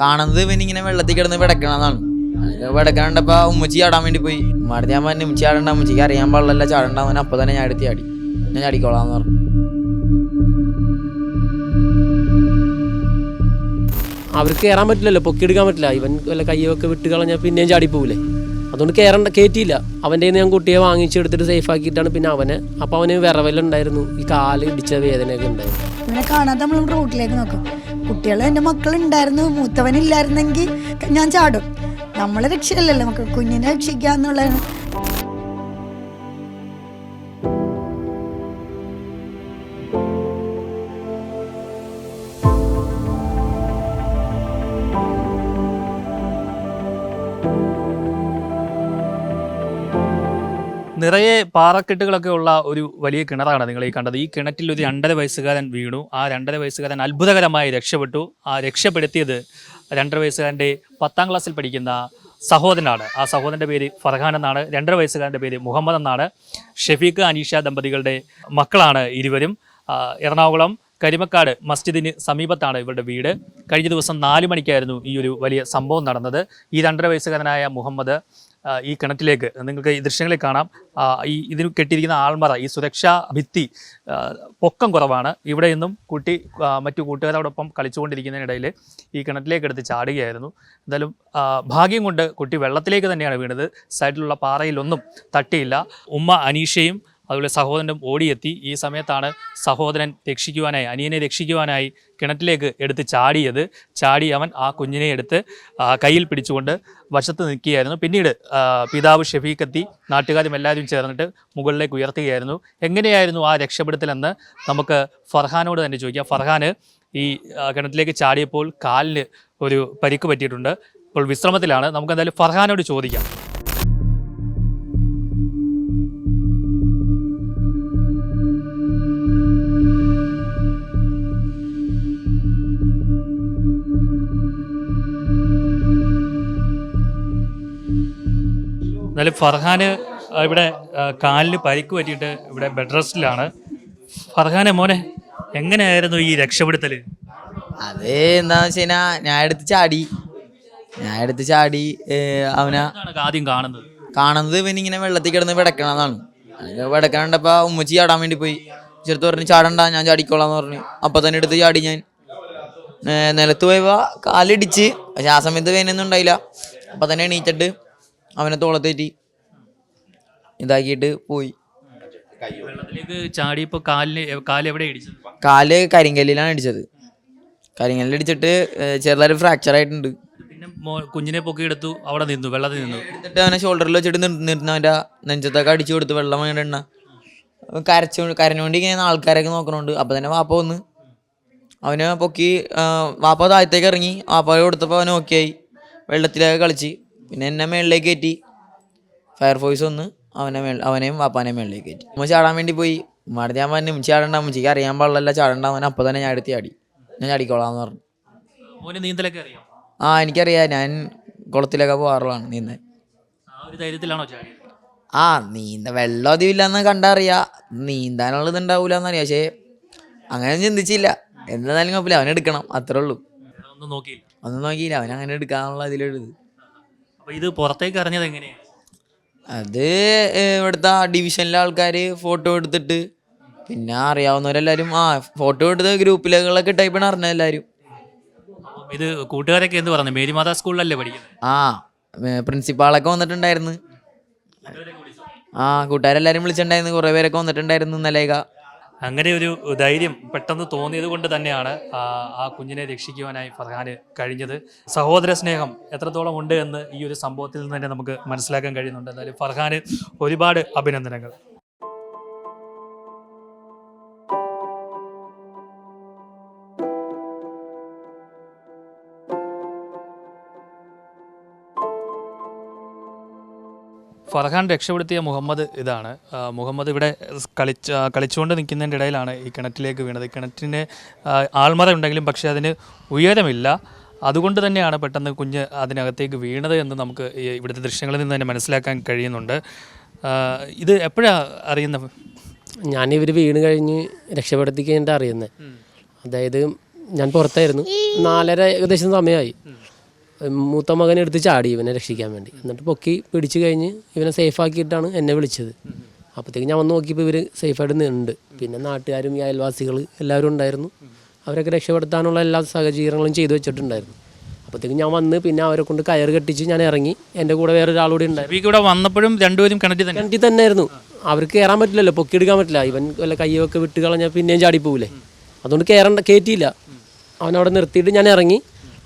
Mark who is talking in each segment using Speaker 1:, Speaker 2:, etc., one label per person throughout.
Speaker 1: കാണുന്നത് ഇവൻ ഇങ്ങനെ വെള്ളത്തിൽ കിടന്ന് വിടക്കണതാണ്. വിടക്കണ്ടപ്പോ ഉമ്മച്ചി ചാടാൻ വേണ്ടി പോയി. ഉമ്മാടുത്ത് ഞാൻ പറഞ്ഞു ഉമ്മച്ചി ചാടണ്ട ഉമ്മച്ചിക്ക് അറിയാൻ പാടില്ല ചാടണ്ടാവൻ അപ്പൊ തന്നെ ഞാൻ എടുത്ത് ചാടി. ഞാൻ ചാടിക്കോളാന്ന് പറഞ്ഞു.
Speaker 2: അവർക്ക് കയറാൻ പറ്റില്ലല്ലോ പൊക്കി എടുക്കാൻ പറ്റില്ല. ഇവൻ വല്ല കയ്യൊക്കെ വിട്ട് കളഞ്ഞാൽ പിന്നെയും ചാടി പോവില്ലേ അതുകൊണ്ട് കയറണ്ട കയറ്റിയില്ല അവന്റെ ഞാൻ കുട്ടിയെ വാങ്ങിച്ചെടുത്തിട്ട് സേഫ് ആക്കിയിട്ടാണ് പിന്നെ അവനെ അപ്പോൾ അവന് വിറവലുണ്ടായിരുന്നു. ഈ കാൽ ഇടിച്ച വേദനയൊക്കെ ഉണ്ടായിരുന്നു.
Speaker 3: ഇവനെ കാണാതെ നമ്മൾ റോട്ടിലേക്ക് നോക്കും. കുട്ടികൾ എന്റെ മക്കളുണ്ടായിരുന്നു മൂത്തവനില്ലായിരുന്നെങ്കിൽ ഞാൻ ചാടും. നമ്മളെ രക്ഷയില്ലല്ലോ നമുക്ക് കുഞ്ഞിനെ രക്ഷിക്കുക എന്നുള്ളതാണ്
Speaker 4: നിറയെ പാറക്കെട്ടുകളൊക്കെ ഉള്ള ഒരു വലിയ കിണറാണ് നിങ്ങൾ ഈ കണ്ടത്. ഈ കിണറ്റിൽ ഒരു രണ്ടര വയസ്സുകാരൻ വീണു. ആ രണ്ടര വയസ്സുകാരൻ അത്ഭുതകരമായി രക്ഷപ്പെട്ടു. ആ രക്ഷപ്പെടുത്തിയത് രണ്ടര വയസ്സുകാരന്റെ പത്താം ക്ലാസ്സിൽ പഠിക്കുന്ന സഹോദരനാണ്. ആ സഹോദരന്റെ പേര് ഫർഹാൻ എന്നാണ്. രണ്ടര വയസ്സുകാരന്റെ പേര് മുഹമ്മദ് എന്നാണ്. ഷെഫീഖ് അനീഷ ദമ്പതികളുടെ മക്കളാണ് ഇരുവരും. എറണാകുളം കരിമക്കാട് മസ്ജിദിന് സമീപത്താണ് ഇവരുടെ വീട്. കഴിഞ്ഞ ദിവസം നാല് മണിക്കായിരുന്നു ഈ ഒരു വലിയ സംഭവം നടന്നത്. ഈ രണ്ടര വയസ്സുകാരനായ മുഹമ്മദ് ഈ കിണറ്റിലേക്ക് നിങ്ങൾക്ക് ഈ ദൃശ്യങ്ങളിൽ കാണാം. ഈ ഇതിന് കെട്ടിയിരിക്കുന്ന ആൾമറ ഈ സുരക്ഷാ ഭിത്തി പൊക്കം കുറവാണ്. ഇവിടെ നിന്നും കുട്ടി മറ്റു കൂട്ടുകാരോടൊപ്പം കളിച്ചുകൊണ്ടിരിക്കുന്നതിനിടയിൽ ഈ കിണറ്റിലേക്ക് എടുത്ത് ചാടുകയായിരുന്നു. എന്തായാലും ഭാഗ്യം കൊണ്ട് കുട്ടി വെള്ളത്തിലേക്ക് തന്നെയാണ് വീണത്. സൈഡിലുള്ള പാറയിലൊന്നും തട്ടിയില്ല. ഉമ്മ അനീഷയും അതുപോലെ സഹോദരനും ഓടിയെത്തി. ഈ സമയത്താണ് സഹോദരൻ രക്ഷിക്കുവാനായി അനിയനെ രക്ഷിക്കുവാനായി കിണറ്റിലേക്ക് എടുത്ത് ചാടിയത്. ചാടി അവൻ ആ കുഞ്ഞിനെ എടുത്ത് കയ്യിൽ പിടിച്ചുകൊണ്ട് വശത്ത് നിൽക്കുകയായിരുന്നു. പിന്നീട് പിതാവ് പിതാവ് ഷെഫീഖെത്തി നാട്ടുകാരും എല്ലാവരും ചേർന്നിട്ട് മുകളിലേക്ക് ഉയർത്തുകയായിരുന്നു. എങ്ങനെയായിരുന്നു ആ രക്ഷപ്പെടുത്തലെന്ന് നമുക്ക് ഫർഹാനോട് തന്നെ ചോദിക്കാം. ഫർഹാന് ഈ കിണറ്റിലേക്ക് ചാടിയപ്പോൾ കാലിന് ഒരു പരിക്ക് പറ്റിയിട്ടുണ്ട്. ഇപ്പോൾ വിശ്രമത്തിലാണ്. നമുക്ക് എന്തായാലും ഫർഹാനോട് ചോദിക്കാം. എന്നാലും ഫർഹാന് ഇവിടെ കാലിൽ കാലിന് പരിക്ക് പറ്റിയിട്ട് ഇവിടെ ബെഡ് റെസ്റ്റിലാണ്. ഫർഹാനെ മോനെ എങ്ങനെയായിരുന്നു ഈ രക്ഷപ്പെടുത്തൽ
Speaker 1: അത് എന്താന്ന് വെച്ച് കഴിഞ്ഞാൽ ഞാൻ എടുത്ത് ചാടി. ഞാൻ എടുത്ത് ചാടി അവനെ
Speaker 4: ആദ്യം കാണുന്നത്?
Speaker 1: കാണുന്നത് പിന്നെ ഇങ്ങനെ വെള്ളത്തിൽ കിടന്ന് വിടക്കണതാണ്. വിടക്കണ്ടപ്പോ ഉമ്മച്ചി ചാടാൻ വേണ്ടി പോയി. ചെറുത്ത് പറഞ്ഞു ചാടണ്ട ഞാൻ ചാടിക്കോളാം എന്ന് പറഞ്ഞു. അപ്പൊ തന്നെ എടുത്ത് ചാടി ഞാൻ. നിലത്ത് പോയപ്പോൾ കാലിടിച്ച്. പക്ഷെ ആ സമയത്ത് വേനൊന്നും ഉണ്ടായില്ല. അപ്പൊ തന്നെ എണീറ്റിട്ട് അവനെ തോളത്തേറ്റി ഇതാക്കിയിട്ട് പോയി.
Speaker 4: വെള്ളത്തിലേക്ക് ചാടിയപ്പോൾ കാലിന് കാൽ എവിടെ ഇടിച്ചത്?
Speaker 1: കാൽ കരിങ്കല്ലിലാണ് ഇടിച്ചത്. കരിങ്കല്ലിൽ ഇടിച്ചിട്ട് ചെറുതായിട്ട് ഫ്രാക്ചർ ആയിട്ടുണ്ട്.
Speaker 4: പിന്നെ മോ കുഞ്ഞിനെ പൊക്കിയെടുത്തു അവിടെ നിന്നു വെള്ളത്തിൽ നിന്നു.
Speaker 1: എന്നിട്ട് അവനെ ഷോൾഡറിൽ വെച്ചിട്ട് നിർത്തുന്ന അവന്റെ നെഞ്ചത്തൊക്കെ അടിച്ചു കൊടുത്ത് വെള്ളം വേണ്ടെണ്ണ കരച്ചു കരഞ്ഞുകൊണ്ട് ഇങ്ങനെ ആൾക്കാരൊക്കെ നോക്കണുണ്ട്. അപ്പം തന്നെ വാപ്പ വന്ന്. അവനെ പൊക്കി ആ, വാപ്പ താഴത്തേക്ക് ഇറങ്ങി. വാപ്പ കൊടുത്തപ്പോൾ അവൻ ഓക്കെ ആയി. വെള്ളത്തിലൊക്കെ കളിച്ച്. പിന്നെ എന്നെ മേളിലേക്ക് കയറ്റി. ഫയർഫോഴ്സ് ഒന്ന് അവനെ മേൾ അവനെയും വാപ്പാനെയും മേളിലേക്ക് കയറ്റി. ഉമ്മ ചാടാൻ വേണ്ടി പോയി. ഉമ്മാടുത്ത് ഞാൻ പറഞ്ഞു ഉമ്മച്ചി ചാടണ്ട ഉമ്മച്ചിക്ക് അറിയാൻ പാടില്ല ചാടണ്ട അവൻ അപ്പം തന്നെ ഞാൻ എടുത്ത് ചാടി. ഞാൻ ചാടിക്കോളാന്ന് പറഞ്ഞു.
Speaker 4: മോന് നീന്തലൊക്കെ അറിയാം?
Speaker 1: ആ എനിക്കറിയാം. ഞാൻ കുളത്തിലൊക്കെ പോകാറുള്ളതാണ് നീന്താൻ
Speaker 4: ആ
Speaker 1: നീന്ത വെള്ളം അധികമില്ലെന്ന് കണ്ടറിയാ. നീന്താനുള്ളത് ഉണ്ടാവൂലെന്നറിയാം പക്ഷേ അങ്ങനെ ചിന്തിച്ചില്ല. എന്തായാലും കുഴപ്പമില്ല. അവനെടുക്കണം അത്രേ ഉള്ളൂ.
Speaker 4: ഒന്നും നോക്കിയില്ല.
Speaker 1: അവൻ അങ്ങനെ എടുക്കാനുള്ള അതിലെഴുത്
Speaker 4: അപ്പോൾ ഇത് പുറത്തേക്ക് അറിഞ്ഞത് എങ്ങനെയാണ്
Speaker 1: അത് ഇവിടുത്തെ ഡിവിഷനിലെ ആൾക്കാർ ഫോട്ടോ എടുത്തിട്ട് പിന്നെ അറിയാവുന്നവരെല്ലാവരും ആ ഫോട്ടോ എടുത്ത് ഗ്രൂപ്പിലൊക്കെ ടൈപ്പാണ് അറിഞ്ഞത് എല്ലാവരും
Speaker 4: ഇത് കൂട്ടുകാരൊക്കെ എന്ത് പറഞ്ഞു? മേരിമാതാ സ്കൂളിലല്ലേ പഠിക്കുന്നത്?
Speaker 1: ആ പ്രിൻസിപ്പാളൊക്കെ വന്നിട്ടുണ്ടായിരുന്നു. ആ കൂട്ടുകാരെല്ലാവരും വിളിച്ചിട്ടുണ്ടായിരുന്നു. കുറേ പേരൊക്കെ വന്നിട്ടുണ്ടായിരുന്നു ഇന്നലെയൊക്കെ
Speaker 4: അങ്ങനെ ഒരു ധൈര്യം പെട്ടെന്ന് തോന്നിയത് കൊണ്ട് തന്നെയാണ് ആ കുഞ്ഞിനെ രക്ഷിക്കുവാനായി ഫർഹാന് കഴിഞ്ഞത്. സഹോദര സ്നേഹം എത്രത്തോളം ഉണ്ട് എന്ന് ഈ ഒരു സംഭവത്തിൽ നിന്ന് തന്നെ നമുക്ക് മനസ്സിലാക്കാൻ കഴിയുന്നുണ്ട്. എന്തായാലും ഫർഹാന് ഒരുപാട് അഭിനന്ദനങ്ങൾ. ഫർഹാൻ രക്ഷപ്പെടുത്തിയ മുഹമ്മദ് ഇതാണ്. മുഹമ്മദ് ഇവിടെ കളിച്ച കളിച്ചുകൊണ്ട് നിൽക്കുന്നതിന്റെ ഇടയിലാണ് ഈ കിണറ്റിലേക്ക് വീണത്. കിണറ്റിന് ആൾമറ ഉണ്ടെങ്കിലും പക്ഷേ അതിന് ഉയരമില്ല. അതുകൊണ്ട് തന്നെയാണ് പെട്ടെന്ന് കുഞ്ഞ് അതിനകത്തേക്ക് വീണത് എന്ന് നമുക്ക് ഇവിടുത്തെ ദൃശ്യങ്ങളിൽ നിന്ന് തന്നെ മനസ്സിലാക്കാൻ കഴിയുന്നുണ്ട്. ഇത് എപ്പോഴാണ് അറിയുന്ന?
Speaker 2: ഞാൻ ഇവർ വീണ് കഴിഞ്ഞ് രക്ഷപ്പെടുത്തി കഴിഞ്ഞിട്ട് അറിയുന്നത് അതായത് ഞാൻ പുറത്തായിരുന്നു. നാലര ഏകദേശം സമയമായി. മൂത്ത മകനെ എടുത്ത് ചാടി ഇവനെ രക്ഷിക്കാൻ വേണ്ടി. എന്നിട്ട് പൊക്കി പിടിച്ചു കഴിഞ്ഞ് ഇവനെ സേഫ് ആക്കിയിട്ടാണ് എന്നെ വിളിച്ചത്. അപ്പോഴത്തേക്ക് ഞാൻ വന്ന് നോക്കിയപ്പോൾ ഇവർ സേഫായിട്ട് നിന്നുണ്ട് പിന്നെ നാട്ടുകാരും ഈ അയൽവാസികൾ എല്ലാവരും ഉണ്ടായിരുന്നു. അവരൊക്കെ രക്ഷപ്പെടുത്താനുള്ള എല്ലാ സാഹചര്യങ്ങളും ചെയ്തു വെച്ചിട്ടുണ്ടായിരുന്നു. അപ്പോഴത്തേക്ക് ഞാൻ വന്ന് പിന്നെ അവരെ കൊണ്ട് കയർ കെട്ടിച്ച് ഞാൻ ഇറങ്ങി. എന്റെ കൂടെ വേറെ ഒരാളൂടെ ഉണ്ടായിരുന്നു.
Speaker 4: ഇവിടെ വന്നപ്പോഴും രണ്ടുപേരും കിണറ്റിൽ തന്നെ.
Speaker 2: കിണറ്റിൽ തന്നെയായിരുന്നു അവർക്ക് കയറാൻ പറ്റില്ലല്ലോ പൊക്കി എടുക്കാൻ പറ്റില്ല. ഇവൻ വല്ല കയ്യൊക്കെ വിട്ട് കളഞ്ഞാൽ പിന്നെയും ചാടിപ്പോവില്ലേ അതുകൊണ്ട് കയറണ്ട കയറ്റിയില്ല അവനവിടെ നിർത്തിയിട്ട് ഞാൻ ഇറങ്ങി.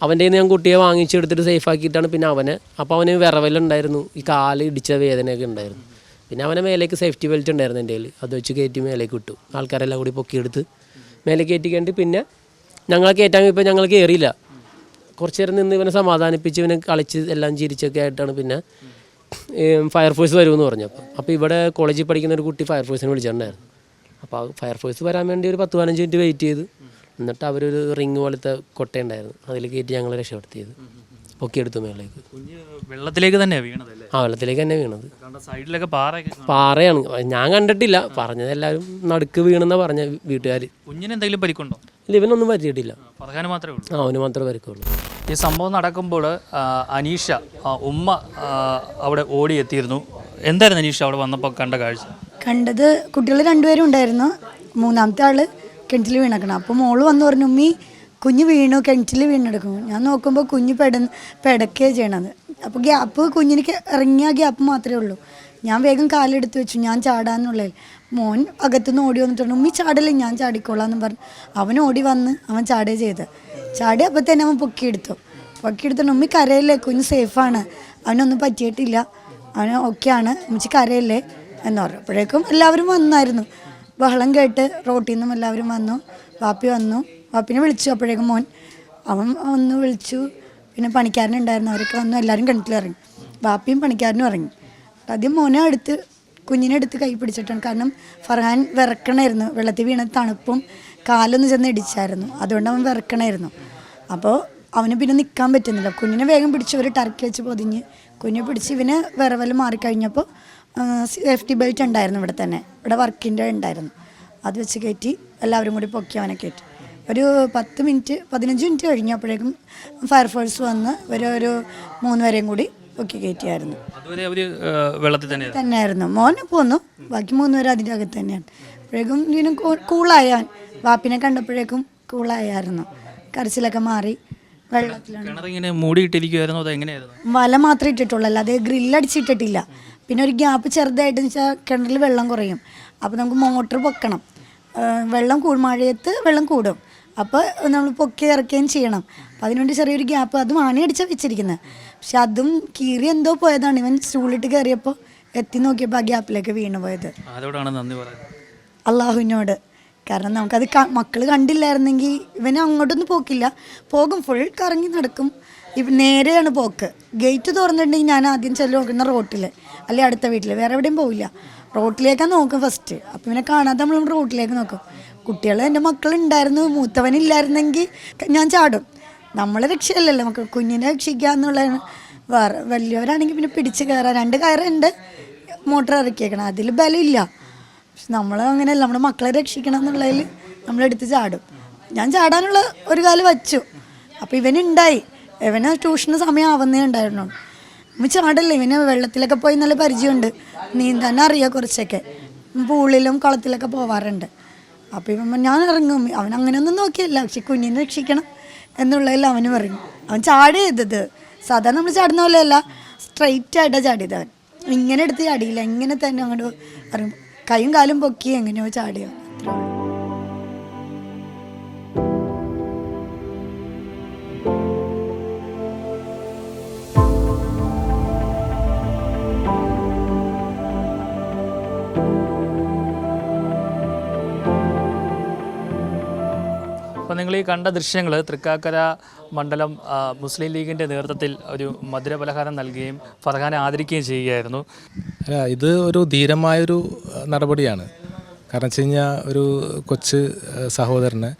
Speaker 2: അവന്റെ നിന്ന് ഞാൻ കുട്ടിയെ വാങ്ങിച്ചെടുത്തിട്ട് സേഫ് ആക്കിയിട്ടാണ് പിന്നെ അവനെ. അപ്പോൾ അവന് വിറവലുണ്ടായിരുന്നു. ഈ കാൽ ഇടിച്ച വേദനയൊക്കെ ഉണ്ടായിരുന്നു. പിന്നെ അവനെ മേലേക്ക് സേഫ്റ്റി ബെൽറ്റ് ഉണ്ടായിരുന്നു എന്റെ കയ്യിൽ അത് വെച്ച് കയറ്റി മേലേക്ക് ഇട്ടു. ആൾക്കാരെല്ലാം കൂടി പൊക്കിയെടുത്ത് മേലെ കയറ്റി പിന്നെ ഞങ്ങളെ കയറ്റാൻ ഇപ്പോൾ ഞങ്ങൾ കയറിയില്ല കുറച്ച് നേരം നിന്ന് ഇവനെ സമാധാനിപ്പിച്ച് ഇവനെ കളിച്ച് എല്ലാം ചിരിച്ചൊക്കെ ആയിട്ടാണ് പിന്നെ ഫയർഫോഴ്സ് വരുമെന്ന് പറഞ്ഞപ്പോൾ അപ്പോൾ ഇവിടെ കോളേജിൽ പഠിക്കുന്ന ഒരു കുട്ടി ഫയർഫോഴ്സിനെ വിളിച്ചിട്ടുണ്ടായിരുന്നു. അപ്പോൾ ഫയർഫോഴ്സ് വരാൻ വേണ്ടി ഒരു പത്ത് പതിനഞ്ച് മിനിറ്റ് വെയിറ്റ് ചെയ്തു എന്നിട്ട് അവരൊരു റിങ് പോലത്തെ കൊട്ടയുണ്ടായിരുന്നു. അതിൽ കയറ്റി ഞങ്ങൾ രക്ഷപ്പെടുത്തിയത്. പൊക്കിയെടുത്തു മേളിലേക്ക്.
Speaker 4: കുഞ്ഞ് വെള്ളത്തിലേക്ക് തന്നെ വീണത്
Speaker 2: ആ വെള്ളത്തിലേക്ക് തന്നെ വീണത്.
Speaker 4: കണ്ട സൈഡിലൊക്കെ പാറയൊക്കെ
Speaker 2: പാറയാണ്. ഞാൻ കണ്ടിട്ടില്ല. പറഞ്ഞത് എല്ലാവരും നടുക്ക് വീണെന്നാ പറഞ്ഞ വീട്ടുകാർ
Speaker 4: കുഞ്ഞിന് എന്തെങ്കിലും പരിക്കുണ്ടോ?
Speaker 2: ഇല്ല ഇവനൊന്നും പറ്റിയിട്ടില്ല
Speaker 4: പറയാൻ മാത്രമേ ഉള്ളൂ.
Speaker 2: ആ അവന് മാത്രമേ പരിക്കുള്ളൂ.
Speaker 4: ഈ സംഭവം നടക്കുമ്പോൾ അനീഷ ഉമ്മ അവിടെ അവിടെ ഓടിയെത്തിയിരുന്നു എന്തായിരുന്നു അനീഷ അവിടെ വന്നപ്പോൾ കണ്ട കാഴ്ച?
Speaker 3: കണ്ടത് കുട്ടികൾ രണ്ടുപേരും ഉണ്ടായിരുന്നു. മൂന്നാമത്തെ ആൾ കിണറ്റിൽ വീണക്കണം അപ്പോൾ മോൾ വന്ന് പറഞ്ഞു ഉമ്മി കുഞ്ഞ് വീണു കിണറ്റിൽ വീണെടുക്കും. ഞാൻ നോക്കുമ്പോൾ കുഞ്ഞ് പെട പെടക്കുകയാണ് ചെയ്യണത്. അപ്പോൾ ഗ്യാപ്പ് കുഞ്ഞിന് ഇറങ്ങിയ ഗ്യാപ്പ് മാത്രമേ ഉള്ളൂ. ഞാൻ വേഗം കാലെടുത്ത് വെച്ചു ഞാൻ ചാടാന്നുള്ളത് മോൻ അകത്തുനിന്ന് ഓടി വന്നിട്ടുണ്ട് ഉമ്മി ചാടല്ലേ ഞാൻ ചാടിക്കോളാം എന്ന് പറഞ്ഞു. അവൻ ഓടി വന്ന് അവൻ ചാടേ ചെയ്ത്. ചാടി അപ്പോൾ തന്നെ അവൻ പൊക്കിയെടുത്തു. പൊക്കിയെടുത്തിട്ട് ഉമ്മി കരയല്ലേ കുഞ്ഞ് സേഫാണ്. അവനൊന്നും പറ്റിയിട്ടില്ല. അവന് ഓക്കെയാണ്. ഉമ്മച്ചി കരയല്ലേ? എന്ന് പറഞ്ഞു. അപ്പോഴേക്കും എല്ലാവരും വന്നായിരുന്നു. ബഹളം കേട്ട് റോട്ടിൽ നിന്നും എല്ലാവരും വന്നു. വാപ്പി വന്നു. വാപ്പിനെ വിളിച്ചു അപ്പോഴേക്കും മോൻ. അവൻ വന്ന് വിളിച്ചു. പിന്നെ പണിക്കാരനുണ്ടായിരുന്നു അവരൊക്കെ വന്നു. എല്ലാവരും കിണറ്റിലിറങ്ങി വാപ്പിയും പണിക്കാരനും ഇറങ്ങി. ആദ്യം മോനെ അടുത്ത് കുഞ്ഞിനെ എടുത്ത് കൈ പിടിച്ചിട്ടാണ്. കാരണം ഫർഹാൻ വിറക്കണമായിരുന്നു വെള്ളത്തിൽ വീണ തണുപ്പും കാലൊന്ന് ചെന്ന് ഇടിച്ചായിരുന്നു. അതുകൊണ്ട് അവൻ വിറക്കണമായിരുന്നു അപ്പോൾ അവന് പിന്നെ നിൽക്കാൻ പറ്റുന്നില്ല. കുഞ്ഞിനെ വേഗം പിടിച്ച് ഒരു ടർക്കി വെച്ച് പൊതിഞ്ഞ് കുഞ്ഞിനെ പിടിച്ച് ഇവന് വിറവൽ മാറിക്കഴിഞ്ഞപ്പോൾ സേഫ്റ്റി ബെൽറ്റ് ഉണ്ടായിരുന്നു ഇവിടെ തന്നെ. ഇവിടെ വർക്കിന്റെ ഉണ്ടായിരുന്നു. അത് വെച്ച് കയറ്റി എല്ലാവരും കൂടി പൊക്കി അവനെ കയറ്റി ഒരു പത്ത് മിനിറ്റ് പതിനഞ്ച് മിനിറ്റ് കഴിഞ്ഞപ്പോഴേക്കും ഫയർഫോഴ്സ് വന്ന് ഒരു ഒരു മൂന്ന് പേരെയും കൂടി പൊക്കി കയറ്റിയായിരുന്നു
Speaker 4: വെള്ളത്തിൽ തന്നെ
Speaker 3: തന്നെയായിരുന്നു. മോനെ പോന്നു ബാക്കി മൂന്ന് പേര് അതിന്റെ അകത്ത് തന്നെയാണ്. അപ്പോഴേക്കും ഇതിനും കൂളായ വാപ്പിനെ കണ്ടപ്പോഴേക്കും കൂളായായിരുന്നു. കരച്ചിലൊക്കെ മാറി വെള്ളത്തിലാണ്. വല മാത്രമേ ഇട്ടിട്ടുള്ളൂ. അല്ലാതെ ഗ്രില്ലടിച്ചിട്ടിട്ടില്ല. പിന്നെ ഒരു ഗ്യാപ്പ് ചെറുതായിട്ട് വെച്ചാൽ കിണറിൽ വെള്ളം കുറയും. അപ്പോൾ നമുക്ക് മോട്ടർ പൊക്കണം. വെള്ളം കൂടും മഴയത്ത് വെള്ളം കൂടും. അപ്പോൾ നമ്മൾ പൊക്കി ഇറക്കുകയും ചെയ്യണം. അപ്പം അതിനുവേണ്ടി ചെറിയൊരു ഗ്യാപ്പ്. അതും ആണി അടിച്ചാൽ വെച്ചിരിക്കുന്നത് പക്ഷെ അതും കീറി എന്തോ പോയതാണ്. ഇവൻ സ്റ്റൂളിട്ട് കയറിയപ്പോൾ എത്തി നോക്കിയപ്പോൾ ആ ഗ്യാപ്പിലേക്ക് വീണു പോയത്. അള്ളാഹുവിനോട്. കാരണം നമുക്കത് മക്കൾ കണ്ടില്ലായിരുന്നെങ്കിൽ ഇവൻ അങ്ങോട്ടൊന്നും പോക്കില്ല. പോകും. ഫുൾ കറങ്ങി നടക്കും. നേരെയാണ് പോക്ക്. ഗേറ്റ് തുറന്നിട്ടുണ്ടെങ്കിൽ ഞാൻ ആദ്യം ചെല്ലു നോക്കുന്ന റോട്ടിൽ അല്ലെ അടുത്ത വീട്ടിൽ വേറെ എവിടെയും പോവില്ല. റോട്ടിലേക്കാണ് നോക്കും ഫസ്റ്റ് അപ്പം ഇവനെ കാണാതെ നമ്മൾ റോട്ടിലേക്ക് നോക്കും. കുട്ടികൾ എന്റെ മക്കളുണ്ടായിരുന്നു. മൂത്തവനില്ലായിരുന്നെങ്കിൽ ഞാൻ ചാടും. നമ്മളെ രക്ഷയല്ലല്ലോ. നമുക്ക് കുഞ്ഞിനെ രക്ഷിക്കുക എന്നുള്ളതാണ്. വേറെ വലിയവരാണെങ്കിൽ പിന്നെ പിടിച്ച് കയറാൻ രണ്ട് കയറുണ്ട്. മോട്ടർ ഇറക്കിയേക്കണം. അതിൽ ബലമില്ല. പക്ഷെ നമ്മൾ അങ്ങനെയല്ല. നമ്മുടെ മക്കളെ രക്ഷിക്കണം എന്നുള്ളതിൽ നമ്മളെടുത്ത് ചാടും. ഞാൻ ചാടാനുള്ള ഒരു കാലം വച്ചു. അപ്പോൾ ഇവനുണ്ടായി. ഇവന് ട്യൂഷന് സമയം ആവുന്നേ ഉണ്ടായിരുന്നു ഇവൻ ചാടല്ലേ ഇവന് വെള്ളത്തിലൊക്കെ പോയി നല്ല പരിചയമുണ്ട്. നീന്താൻ അറിയാം കുറച്ചൊക്കെ. പൂളിലും കുളത്തിലൊക്കെ പോവാറുണ്ട്. അപ്പോൾ ഇപ്പം ഞാൻ ഇറങ്ങും. അവൻ അങ്ങനെയൊന്നും നോക്കിയല്ല. പക്ഷെ കുഞ്ഞിനെ രക്ഷിക്കണം എന്നുള്ളതിൽ അവനും ഇറങ്ങി അവൻ ചാടി ചെയ്തത് സാധാരണ നമ്മൾ ചാടുന്ന പോലെയല്ല സ്ട്രെയിറ്റ് ആയിട്ടാണ് ചാടിയത് അവൻ. ഇങ്ങനെ എടുത്ത് ചാടിയില്ല ഇങ്ങനെ തന്നെ അങ്ങോട്ട് പറയും. കൈയും കാലും പൊക്കി എങ്ങനെയോ ചാടിയോ അത്രേ ഉള്ളൂ.
Speaker 4: അപ്പോൾ നിങ്ങൾ ഈ കണ്ട ദൃശ്യങ്ങൾ തൃക്കാക്കര മണ്ഡലം മുസ്ലിം ലീഗിന്റെ നേതൃത്വത്തിൽ ഒരു മധുരപലഹാരം നൽകുകയും ഫർഹാനെ ആദരിക്കുകയും ചെയ്യുകയായിരുന്നു.
Speaker 5: അല്ല ഇത് ഒരു ധീരമായൊരു നടപടിയാണ്. കാരണം വെച്ച് കഴിഞ്ഞാൽ ഒരു കൊച്ച് സഹോദരന്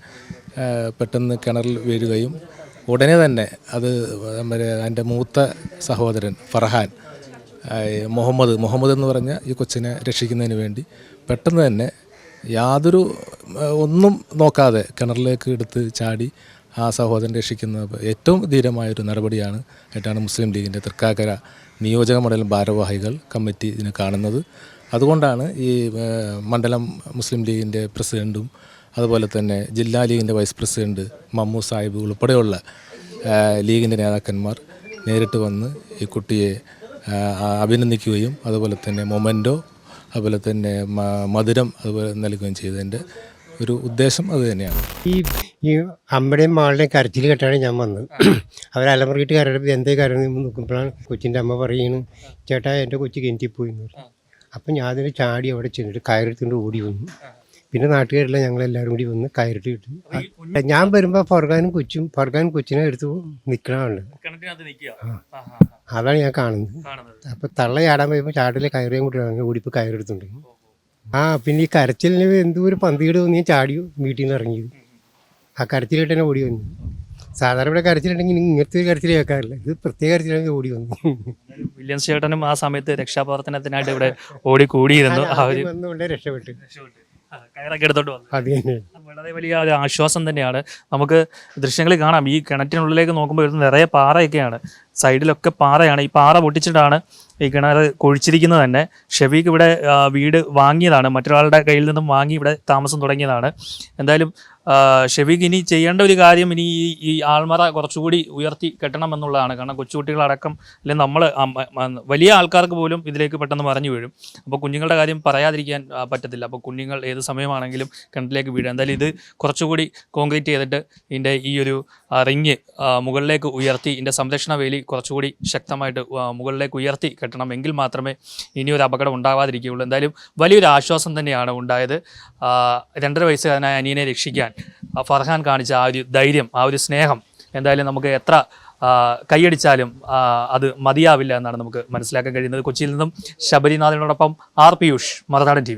Speaker 5: പെട്ടെന്ന് കിണറിൽ വീഴുകയും ഉടനെ തന്നെ അത് എന്റെ മൂത്ത സഹോദരൻ ഫർഹാൻ മുഹമ്മദ് മുഹമ്മദ് എന്ന് പറഞ്ഞ ഈ കൊച്ചിനെ രക്ഷിക്കുന്നതിന് വേണ്ടി പെട്ടെന്ന് തന്നെ യാതൊരു ഒന്നും നോക്കാതെ കിണറിലേക്ക് എടുത്ത് ചാടി ആ സഹോദരൻ രക്ഷിക്കുന്ന ഏറ്റവും ധീരമായൊരു നടപടിയാണ് ആയിട്ടാണ് മുസ്ലിം ലീഗിന്റെ തൃക്കാക്കര നിയോജക മണ്ഡലം ഭാരവാഹികൾ കമ്മിറ്റി ഇതിനെ കാണുന്നത്. അതുകൊണ്ടാണ് ഈ മണ്ഡലം മുസ്ലിം ലീഗിന്റെ പ്രസിഡന്റും അതുപോലെ തന്നെ ജില്ലാ ലീഗിന്റെ വൈസ് പ്രസിഡന്റ് മമ്മു സാഹിബ് ഉൾപ്പെടെയുള്ള ലീഗിന്റെ നേതാക്കന്മാർ നേരിട്ട് വന്ന് ഈ കുട്ടിയെ അഭിനന്ദിക്കുകയും അതുപോലെ തന്നെ മൊമെന്റോ അതുപോലെ തന്നെ മധുരം അതുപോലെ നൽകുകയും ചെയ്തതിന്റെ ഒരു ഉദ്ദേശം അത് തന്നെയാണ്.
Speaker 6: ഈ ഈ അമ്മയുടെയും മാളുടെയും കരച്ചിൽ കേട്ടാണ് ഞാൻ വന്നത്. അവർ അലമുറിയിട്ട് കരടുമ്പോൾ എന്തേ കാര്യം നോക്കുമ്പോഴാണ് കൊച്ചിന്റെ അമ്മ പറയുന്നു ചേട്ടാ എന്റെ കൊച്ചു കെഞ്ചിപ്പോയി പോയി എന്ന് പറഞ്ഞു. അപ്പം ഞാൻ അതിന് ചാടി അവിടെ ചെന്നിട്ട് കയറെടുത്തുകൊണ്ട് ഓടി വന്നു. പിന്നെ നാട്ടുകാരെല്ലാം ഞങ്ങളെല്ലാവരും കൂടി വന്ന് കയറിട്ട് കിട്ടും ഞാൻ വരുമ്പോൾ ഫർഗാനും കൊച്ചും ഫർഗാൻ കൊച്ചിനെ എടുത്ത്
Speaker 4: നിൽക്കുക
Speaker 6: അതാണ് ഞാൻ കാണുന്നത്.
Speaker 4: അപ്പോൾ
Speaker 6: അപ്പം തള്ള ചാടാൻ പോയപ്പോൾ ചാടിലെ കയറിയും കൂടി ഓടിപ്പോൾ കയറെടുത്തുണ്ട്. ആ പിന്നെ ഈ കരച്ചിലിന് എന്തോ ഒരു പന്തികേട് തോന്നി ഞാൻ ചാടിയോ വീട്ടിൽ നിന്ന് ഇറങ്ങിയത് ആ കരച്ചിലിട്ട് തന്നെ ഓടി വന്നു. സാധാരണ ഇവിടെ കരച്ചിലുണ്ടെങ്കിൽ ഇങ്ങനത്തെ ഒരു കരച്ചിൽ കേൾക്കാറില്ല ഇത് പ്രത്യേക കരച്ചിലാണ് ഓടി വന്നു.
Speaker 4: വില്യംസ് ചേട്ടനും ആ സമയത്ത് രക്ഷാപ്രവർത്തനത്തിനായിട്ട് ഇവിടെ ഓടി കൂടിയിരുന്നു.
Speaker 6: രക്ഷപ്പെട്ടു.
Speaker 4: കയറൊക്കെ എടുത്തോണ്ട് വന്നു.
Speaker 6: അത് തന്നെ.
Speaker 4: വളരെ വലിയ ഒരു ആശ്വാസം തന്നെയാണ്. നമുക്ക് ദൃശ്യങ്ങളിൽ കാണാം. ഈ കിണറ്റിനുള്ളിലേക്ക് നോക്കുമ്പോൾ ഇത് നിറയെ പാറയൊക്കെയാണ്. സൈഡിലൊക്കെ പാറയാണ്. ഈ പാറ പൊട്ടിച്ചിട്ടാണ് ഈ കിണർ കുഴിച്ചിരിക്കുന്നത് തന്നെ. ഷെഫീക്ക് ഇവിടെ ആ, വീട് വാങ്ങിയതാണ്. മറ്റൊരാളുടെ കയ്യിൽ നിന്നും വാങ്ങി ഇവിടെ താമസം തുടങ്ങിയതാണ്. എന്തായാലും ആ, ഇനി ചെയ്യേണ്ട ഒരു കാര്യം ഇനി ഈ ഈ ആൾമറ കുറച്ചുകൂടി ഉയർത്തി കെട്ടണം എന്നുള്ളതാണ്. കാരണം കൊച്ചുകുട്ടികളടക്കം അല്ലെങ്കിൽ നമ്മൾ വലിയ ആൾക്കാർക്ക് പോലും ഇതിലേക്ക് പെട്ടെന്ന് മറിഞ്ഞു വീഴും. അപ്പോൾ കുഞ്ഞുങ്ങളുടെ കാര്യം പറയാതിരിക്കാൻ പറ്റത്തില്ല. അപ്പോൾ കുഞ്ഞുങ്ങൾ ഏത് സമയമാണെങ്കിലും കിണറ്റിലേക്ക് വീഴും. എന്തായാലും ഇത് കുറച്ചുകൂടി കോൺക്രീറ്റ് ചെയ്തിട്ട് ഇതിന്റെ ഈ ഒരു റിങ് മുകളിലേക്ക് ഉയർത്തി ഇതിന്റെ സംരക്ഷണ വേലി കുറച്ചുകൂടി ശക്തമായിട്ട് മുകളിലേക്ക് ഉയർത്തി കെട്ടണം. എങ്കിൽ മാത്രമേ ഇനി ഒരു അപകടം ഉണ്ടാവാതിരിക്കുകയുള്ളൂ. എന്തായാലും വലിയൊരു ആശ്വാസം തന്നെയാണ് ഉണ്ടായത്. രണ്ടര വയസ്സുകാരനായ അനിയനെ രക്ഷിക്കാൻ ഫർഹാൻ കാണിച്ച ആ ഒരു ധൈര്യം ആ ഒരു സ്നേഹം എന്തായാലും നമുക്ക് എത്ര കൈയടിച്ചാലും അത് മതിയാവില്ല എന്നാണ് നമുക്ക് മനസ്സിലാക്കാൻ കഴിയുന്നത്. കൊച്ചിയിൽ നിന്നും ശബരിനാഥനോടൊപ്പം ആർ പിയൂഷ് മറുനാടൻ ടി